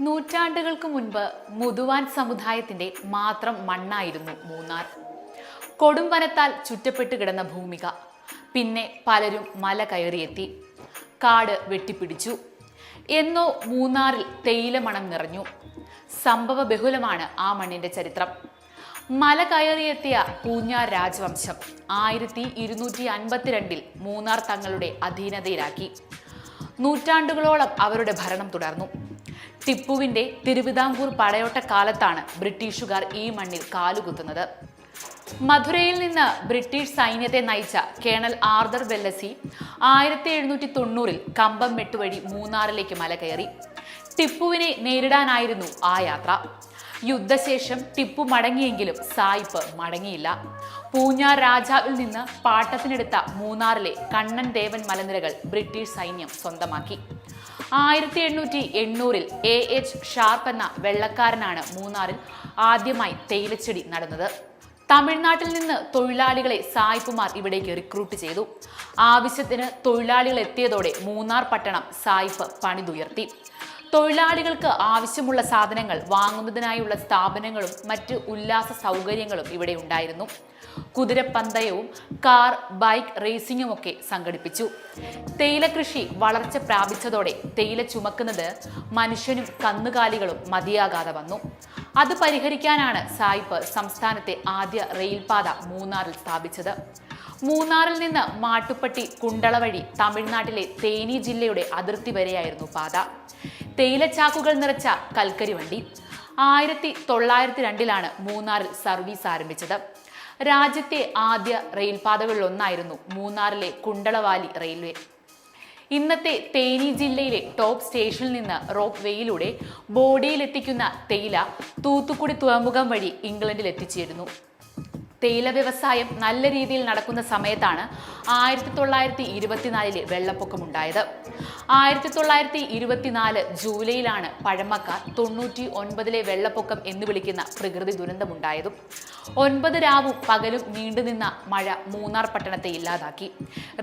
നൂറ്റാണ്ടുകൾക്ക് മുൻപ് മുതുവാൻ സമുദായത്തിന്റെ മാത്രം മണ്ണായിരുന്നു മൂന്നാർ. കൊടും വനത്താൽ ചുറ്റപ്പെട്ട് കിടന്ന ഭൂമിക. പിന്നെ പലരും മല കയറിയെത്തി. കാട് വെട്ടിപ്പിടിച്ചു. എന്നോ മൂന്നാറിൽ തേയില മണം നിറഞ്ഞു. സംഭവ ബഹുലമാണ് ആ മണ്ണിന്റെ ചരിത്രം. മല കയറിയെത്തിയ പൂഞ്ഞാർ രാജവംശം ആയിരത്തി ഇരുന്നൂറ്റി അൻപത്തിരണ്ടിൽ മൂന്നാർ തങ്ങളുടെ അധീനതയിലാക്കി. നൂറ്റാണ്ടുകളോളം അവരുടെ ഭരണം തുടർന്നു. ടിപ്പുവിന്റെ തിരുവിതാംകൂർ പടയോട്ട കാലത്താണ് ബ്രിട്ടീഷുകാർ ഈ മണ്ണിൽ കാലുകുത്തുന്നത്. മധുരയിൽ നിന്ന് ബ്രിട്ടീഷ് സൈന്യത്തെ നയിച്ച കേണൽ ആർദർ വെല്ലസി ആയിരത്തി എഴുന്നൂറ്റി തൊണ്ണൂറിൽ കമ്പം മെട്ടുവഴി മൂന്നാറിലേക്ക് മല കയറി. ടിപ്പുവിനെ നേരിടാനായിരുന്നു ആ യാത്ര. യുദ്ധശേഷം ടിപ്പു മടങ്ങിയെങ്കിലും സായിപ്പ് മടങ്ങിയില്ല. പൂഞ്ഞാർ രാജാവിൽ നിന്ന് പാട്ടത്തിനെടുത്ത മൂന്നാറിലെ കണ്ണൻ ദേവൻ മലനിരകൾ ബ്രിട്ടീഷ് സൈന്യം സ്വന്തമാക്കി. ആയിരത്തി എണ്ണൂറ്റി എണ്ണൂറിൽ എ എച്ച് ഷാർപ്പ് എന്ന വെള്ളക്കാരനാണ് മൂന്നാറിൽ ആദ്യമായി തേയിലച്ചെടി നടന്നത്. തമിഴ്നാട്ടിൽ നിന്ന് തൊഴിലാളികളെ സായിപ്പുമാർ ഇവിടേക്ക് റിക്രൂട്ട് ചെയ്തു. ആവശ്യത്തിന് തൊഴിലാളികൾ എത്തിയതോടെ മൂന്നാർ പട്ടണം സായിപ്പ് പണിതുയർത്തി. തൊഴിലാളികൾക്ക് ആവശ്യമുള്ള സാധനങ്ങൾ വാങ്ങുന്നതിനായുള്ള സ്ഥാപനങ്ങളും മറ്റ് ഉല്ലാസ സൗകര്യങ്ങളും ഇവിടെ ഉണ്ടായിരുന്നു. കുതിരപ്പന്തയവും കാർ ബൈക്ക് റേസിംഗും ഒക്കെ സംഘടിപ്പിച്ചു. തേയില കൃഷി വളർച്ച പ്രാപിച്ചതോടെ തേയില ചുമക്കുന്നത് മനുഷ്യനും കന്നുകാലികളും മതിയാകാതെ വന്നു. അത് പരിഹരിക്കാനാണ് സായിപ്പ് സംസ്ഥാനത്തെ ആദ്യ റെയിൽപാത മൂന്നാറിൽ സ്ഥാപിച്ചത്. മൂന്നാറിൽ നിന്ന് മാട്ടുപ്പട്ടി കുണ്ടള വഴി തമിഴ്നാട്ടിലെ തേനി ജില്ലയുടെ അതിർത്തി വരെയായിരുന്നു പാത. തേയിലച്ചാക്കുകൾ നിറച്ച കൽക്കരി വണ്ടി. ആയിരത്തി തൊള്ളായിരത്തി രണ്ടിലാണ് മൂന്നാറിൽ സർവീസ് ആരംഭിച്ചത്. രാജ്യത്തെ ആദ്യ റെയിൽപാതകളിലൊന്നായിരുന്നു മൂന്നാറിലെ കുണ്ടളവാലി റെയിൽവേ. ഇന്നത്തെ തേനി ജില്ലയിലെ ടോപ്പ് സ്റ്റേഷനിൽ നിന്ന് റോപ്പ് വേയിലൂടെ ബോഡിയിലെത്തിക്കുന്ന തേയില തൂത്തുക്കുടി തുറമുഖം വഴി ഇംഗ്ലണ്ടിൽ എത്തിച്ചേരുന്നു തേയില വ്യവസായം നല്ല രീതിയിൽ നടക്കുന്ന സമയത്താണ് ആയിരത്തി തൊള്ളായിരത്തി ഇരുപത്തിനാലിലെ വെള്ളപ്പൊക്കമുണ്ടായത്. ആയിരത്തി തൊള്ളായിരത്തി ഇരുപത്തിനാല് ജൂലൈയിലാണ് പഴമക്കാർ തൊണ്ണൂറ്റി ഒൻപതിലെ വെള്ളപ്പൊക്കം എന്ന് വിളിക്കുന്ന പ്രകൃതി ദുരന്തമുണ്ടായതും. ഒൻപത് രാവും പകലും നീണ്ടുനിന്ന മഴ മൂന്നാർ പട്ടണത്തെ ഇല്ലാതാക്കി.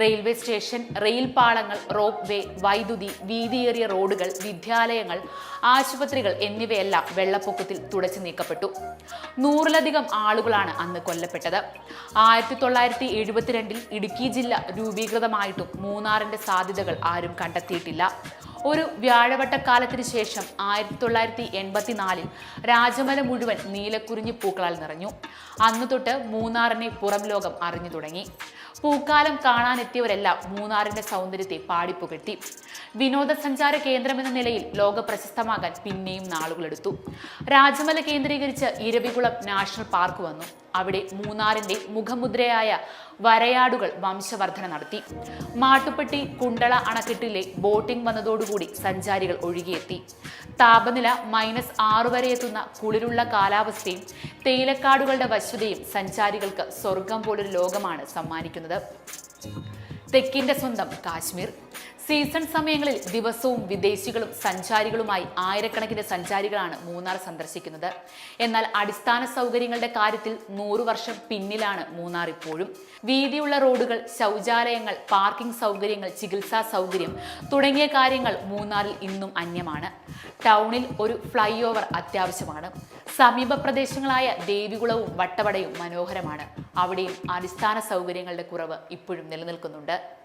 റെയിൽവേ സ്റ്റേഷൻ റെയിൽ പാളങ്ങൾ റോപ്പ് വേ വൈദ്യുതി വീതിയേറിയ റോഡുകൾ വിദ്യാലയങ്ങൾ ആശുപത്രികൾ എന്നിവയെല്ലാം വെള്ളപ്പൊക്കത്തിൽ തുടച്ചു നീക്കപ്പെട്ടു. നൂറിലധികം ആളുകളാണ് അന്ന് കൊല്ലപ്പെട്ടത്. ആയിരത്തി തൊള്ളായിരത്തി എഴുപത്തിരണ്ടിൽ ഇടുക്കി ജില്ല രൂപീകൃതമായിട്ടും മൂന്നാറിന്റെ സാധ്യതകൾ ആരും കണ്ടെത്തിയിട്ടില്ല. ഒരു വ്യാഴവട്ടക്കാലത്തിന് ശേഷം ആയിരത്തി തൊള്ളായിരത്തി എൺപത്തിനാലിൽ രാജമല മുഴുവൻ നീലക്കുറിഞ്ഞി പൂക്കളാൽ നിറഞ്ഞു. അന്നു തൊട്ട് മൂന്നാറിനെ പുറം ലോകം അറിഞ്ഞു തുടങ്ങി. പൂക്കാലം കാണാനെത്തിയവരെല്ലാം മൂന്നാറിന്റെ സൗന്ദര്യത്തെ പാടിപ്പുകഴ്ത്തി വിനോദസഞ്ചാര കേന്ദ്രം എന്ന നിലയിൽ ലോക പ്രശസ്തമാകാൻ പിന്നെയും നാളുകളെടുത്തു. രാജമല കേന്ദ്രീകരിച്ച് ഇരവികുളം നാഷണൽ പാർക്ക് വന്നു. അവിടെ മൂന്നാറിന്റെ മുഖമുദ്രയായ വരയാടുകൾ വംശവർധന നടത്തി. മാട്ടുപ്പെട്ടി കുണ്ടള അണക്കെട്ടിലെ ബോട്ടിംഗ് വന്നതോടുകൂടി സഞ്ചാരികൾ ഒഴുകിയെത്തി. താപനില മൈനസ് ആറ് വരെ എത്തുന്ന കുളിരുള്ള കാലാവസ്ഥയും തേയിലക്കാടുകളുടെ വശുതയും സഞ്ചാരികൾക്ക് സ്വർഗം പോലൊരു ലോകമാണ് സമ്മാനിക്കുന്നത്. തെക്കിന്റെ സ്വന്തം കാശ്മീർ സീസൺ സമയങ്ങളിൽ ദിവസവും വിദേശികളും സഞ്ചാരികളുമായി ആയിരക്കണക്കിന് സഞ്ചാരികളാണ് മൂന്നാർ സന്ദർശിക്കുന്നത്. എന്നാൽ അടിസ്ഥാന സൗകര്യങ്ങളുടെ കാര്യത്തിൽ നൂറു വർഷം പിന്നിലാണ് മൂന്നാർ ഇപ്പോഴും. വീതിയുള്ള റോഡുകൾ ശൗചാലയങ്ങൾ പാർക്കിംഗ് സൗകര്യങ്ങൾ ചികിത്സാ സൗകര്യം തുടങ്ങിയ കാര്യങ്ങൾ മൂന്നാറിൽ ഇന്നും അന്യമാണ്. ടൗണിൽ ഒരു ഫ്ലൈ ഓവർ അത്യാവശ്യമാണ്. സമീപ പ്രദേശങ്ങളായ ദേവികുളവും വട്ടവടയും മനോഹരമാണ്. അവിടെയും അടിസ്ഥാന സൗകര്യങ്ങളുടെ കുറവ് ഇപ്പോഴും നിലനിൽക്കുന്നുണ്ട്.